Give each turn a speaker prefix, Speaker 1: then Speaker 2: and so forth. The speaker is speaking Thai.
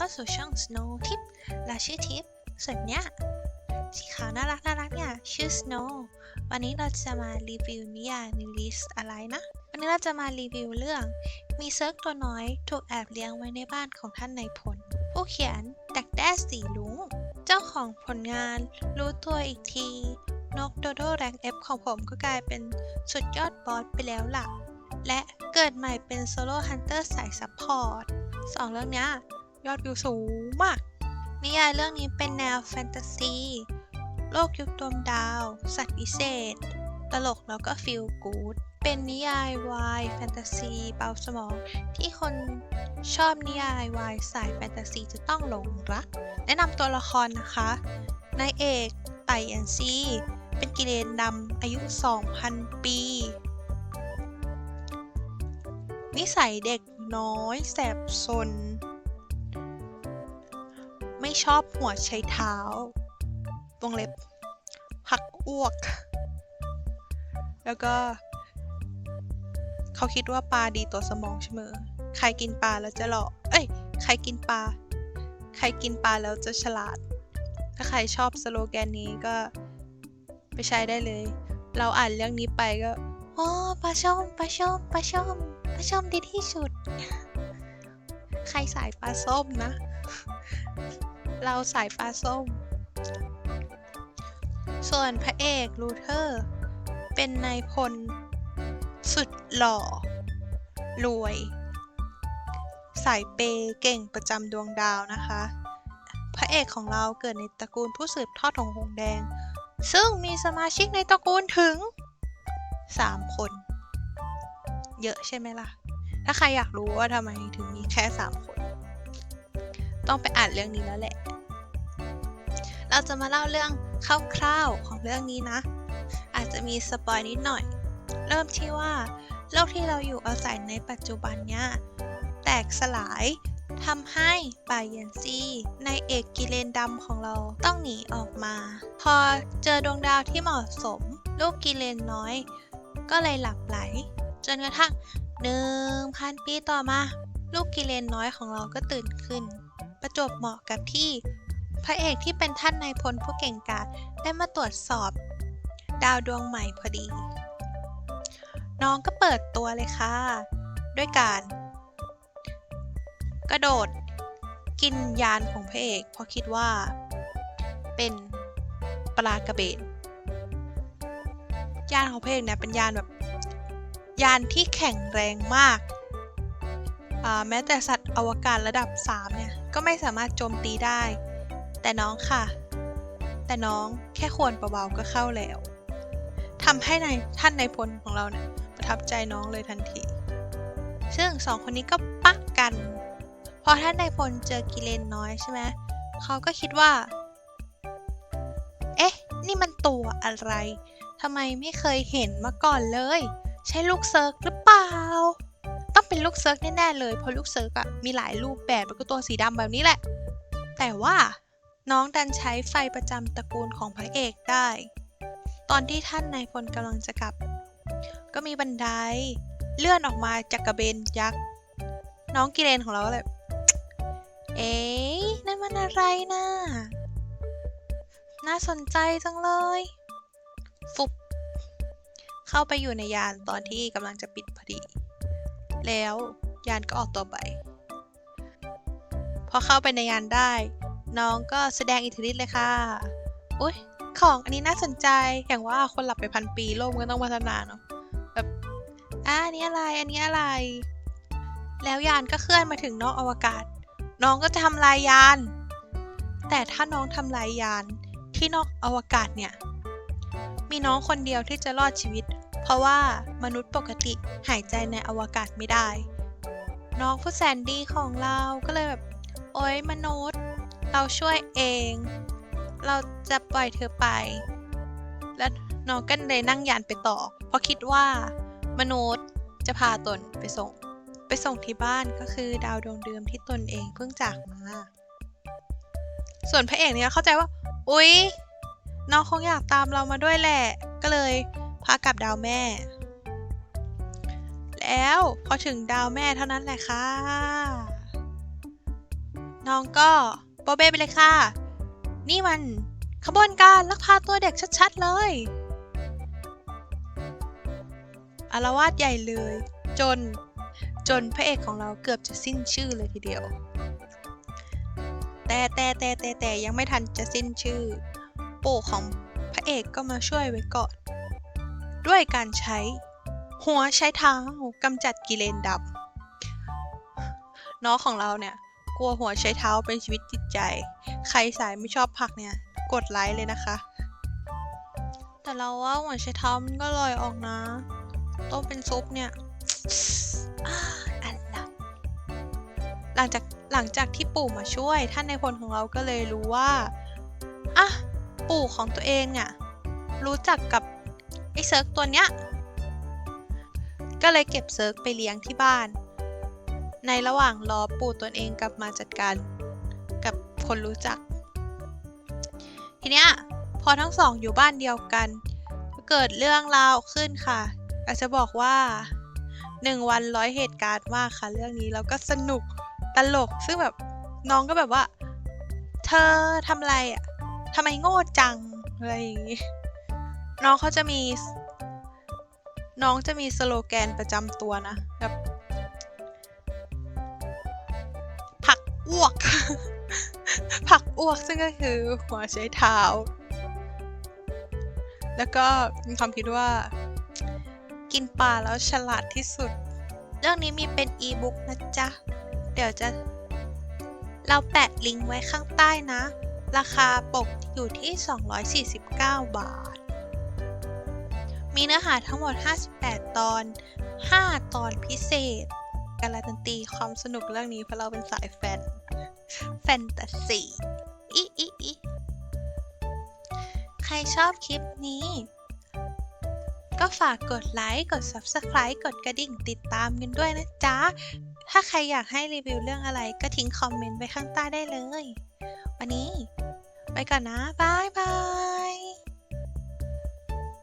Speaker 1: เข้าสู่ช่อง Snow Tip และชื่อทิปส่วนเนี้ยสีขาวน่ารักน่ารักเนี่ยชื่อ Snow วันนี้เราจะมารีวิวนิยายในลิสอะไรนะ วันนี้เราจะมารีวิวเรื่อง มีเซิร์กตัวน้อยถูกแอบเลี้ยงไว้ในบ้านของท่านนายพล ผู้เขียนดักแด้สีลุง เจ้าของผลงานรู้ตัวอีกที นกโดโดแรงเอฟของผมก็กลายเป็นสุดยอดบอสไปแล้วล่ะ และเกิดใหม่เป็นโซโล่ฮันเตอร์สายซัพพอร์ตสองเรื่องเนี้ ยอดวิวสูงมาก นิยายเรื่องนี้เป็นแนวแฟนตาซี โลกยุคดวงดาว สัตว์วิเศษ ตลกแล้วก็ฟีลกู๊ด เป็นนิยายวายแฟนตาซีเบาสมอง ที่คนชอบนิยายวายสายแฟนตาซีจะต้องหลงรัก แนะนำตัวละครนะคะ นายเอกไต่แอนซีเป็นกิเลนดำอายุ 2,000 ปี นิสัยเด็กน้อยแสบซน ไม่ชอบหัวใช้เท้า วงเล็บหักอ้วก แล้วก็ เขาคิดว่าปลาดีต่อสมองเสมอ ใครกินปลาแล้วจะหล่อ เอ้ย ใครกินปลา ใครกินปลาแล้วจะฉลาด ถ้าใครชอบสโลแกนนี้ก็ไปใช้ได้เลย เราอ่านเรื่องนี้ไปก็โอ้ปลาช่อมปลาช่อมปลาช่อมปลาช่อมดีที่สุด ใครสายปลาส้มนะ เราสายปลาส้ม ส่วนพระเอกลูเทอร์ เป็นนายพล สุดหล่อ รวย สายเปย์เก่งประจำดวงดาวนะคะ พระเอกของเราเกิดในตระกูลผู้สืบทอดของหงแดง ซึ่งมีสมาชิกในตระกูลถึง 3 คน เยอะใช่ไหมล่ะ ถ้าใครอยากรู้ว่าทำไมถึงมีแค่ 3 คน ต้องไปอ่านเรื่องนี้แล้วแหละ เราจะมาเล่าเรื่องคร่าวๆของเรื่องนี้นะ อาจจะมีสปอยนิดหน่อย เริ่มที่ว่า โลกที่เราอยู่อาศัยในปัจจุบันเนี้ยแตกสลายทำให้ป่าเยนซีในเอกกิเลนดำของเราต้องหนีออกมา พอเจอดวงดาวที่เหมาะสม ลูกกิเลนน้อย ก็เลยหลับไหล จนกระทั่งหนึ่งพันปีต่อมา ลูกกิเลนน้อยของเราก็ตื่นขึ้น ประจบเหมาะกับที่ พระเอกที่เป็นท่านนายพลผู้เก่งกาจได้มาตรวจสอบ ดาวดวงใหม่พอดี น้องก็เปิดตัวเลยค่ะ ด้วยการ กระโดด กินยานของพระเอกเพราะคิดว่า เป็นปลากระเบนยานของพระเอกเนี่ยเป็นยานแบบยานที่แข็งแรงมากอ่าแม้แต่สัตว์อวกาศระดับ 3 เนี่ย ก็ไม่สามารถโจมตีได้ แต่น้องค่ะ แต่น้องแค่ควรเบาๆก็เข้าแล้วทำให้ในายท่านในายพลของเราเนี่ยประทับใจน้องเลยทันที ซึ่งสองคนนี้ก็ปักกัน พอท่านนายพลเจอกิเลนน้อยใช่ไหมเขาก็คิดว่า เอ๊ะ นี่มันตัวอะไรทำไมไม่เคยเห็นมาก่อนเลย ใช่ลูกเซิร์กหรือเปล่า ต้องเป็นลูกเซิร์กแน่ๆเลยเพราะลูกเซิร์กอะมีหลายรูปแบบแล้วก็ตัวสีดำแบบนี้แหละ แต่ว่า น้องดันใช้ไฟประจำตระกูลของพระเอกได้ ตอนที่ท่านนายพลกำลังจะกลับ ก็มีบันไดเลื่อนออกมาจากกระเบนยักษ์ น้องกิเลนของเราก็เลยเอ๊ะนั่นมันอะไรนะน่าสนใจจังเลย ฟุบ เข้าไปอยู่ในยานตอนที่กำลังจะปิดพอดี แล้วยานก็ออกตัวไป พอเข้าไปในยานได้ น้องก็แสดงอิทธิฤทธิ์เลยค่ะอุ้ยของอันนี้น่าสนใจอย่างว่าคนหลับไปพันปีโลกมันก็ต้องพัฒนาเนาะแบบอะอันนี้อะไรอันนี้อะไร แล้วยานก็เคลื่อนมาถึงนอกอวกาศ น้องก็จะทำลายยาน แต่ถ้าน้องทำลายยานที่นอกอวกาศเนี่ย มีน้องคนเดียวที่จะรอดชีวิต เพราะว่ามนุษย์ปกติหายใจในอวกาศไม่ได้ น้องผู้แสนดีของเราก็เลยแบบ โอ๊ยมนุษย์ เราช่วยเอง เราจะปล่อยเธอไป แล้วน้องก็เลยนั่งยานไปต่อ เพราะคิดว่ามนุษย์จะพาตนไปส่ง ไปส่งที่บ้านก็คือดาวดวงเดิมที่ตนเองเพิ่งจากมา ส่วนพระเอกเนี่ยเข้าใจว่า อุ๊ยน้องคงอยากตามเรามาด้วยแหละ ก็เลยพากลับดาวแม่ แล้วพอถึงดาวแม่เท่านั้นแหละค่ะ น้องก็ โบเบไปเลยค่ะ นี่มันขบวนการลักพาตัวเด็กชัดๆเลยอารวาสใหญ่เลย จนจนพระเอกของเราเกือบจะสิ้นชื่อเลยทีเดียว แต่แต่แต่แต่แต่ยังไม่ทันจะสิ้นชื่อ ปู่ของพระเอกก็มาช่วยไว้ก่อน ด้วยการใช้ หัวใช้เท้ากำจัดกิเลนดำน้องของเราเนี่ย ลัวหัวใช้เท้าเป็นชีวิตจิตใจ ใครสายไม่ชอบผักเนี่ย กดไลค์เลยนะคะ แต่เราว่าหัวใช้เท้ามันก็ลอยออกนะ ต้มเป็นซุปเนี่ยอันละหลังจากหลังจากที่ปู่มาช่วย ท่านในพลของเราก็เลยรู้ว่าอะปู่ของตัวเองเนี่ยรู้จักกับไอ้เซิร์กตัวเนี้ยก็เลยเก็บเซิร์กไปเลี้ยงที่บ้าน ในระหว่างรอปู่ตนเองกลับมาจัดการกับคนรู้จัก ทีเนี้ยพอทั้งสองอยู่บ้านเดียวกัน เกิดเรื่องราวขึ้นค่ะอาจจะบอกว่าหนึ่งวันร้อยเหตุการณ์มากค่ะ เรื่องนี้แล้วก็สนุกตลกซึ่งแบบน้องก็แบบว่า เธอทำอะไรอะทำไมโง่จังอะไรอย่างงี้น้องเขาจะมี น้องจะมีสโลแกนประจำตัวนะแบบ อ้วก ผักอ้วกซึ่งก็คือหัวใช้เท้า แล้วก็มีความคิดว่า กินปลาแล้วฉลาดที่สุด เรื่องนี้มีเป็นอีบุ๊กนะจ๊ะ เดี๋ยวจะ เราแปะลิงก์ไว้ข้างใต้นะ ราคาปกอยู่ที่ 249 บาท มีเนื้อหาทั้งหมด 58 ตอน 5 ตอนพิเศษการันตีความสนุกเรื่องนี้เพราะเราเป็นสายแฟน แฟนตาซีอีอีอีใครชอบคลิปนี้ ก็ฝากกดไลค์ กด Subscribe กดกระดิ่งติดตามกันด้วยนะจ๊ะ ถ้าใครอยากให้รีวิวเรื่องอะไรก็ทิ้งคอมเมนต์ไว้ข้างใต้ได้เลย วันนี้ ไปก่อนนะ บายบาย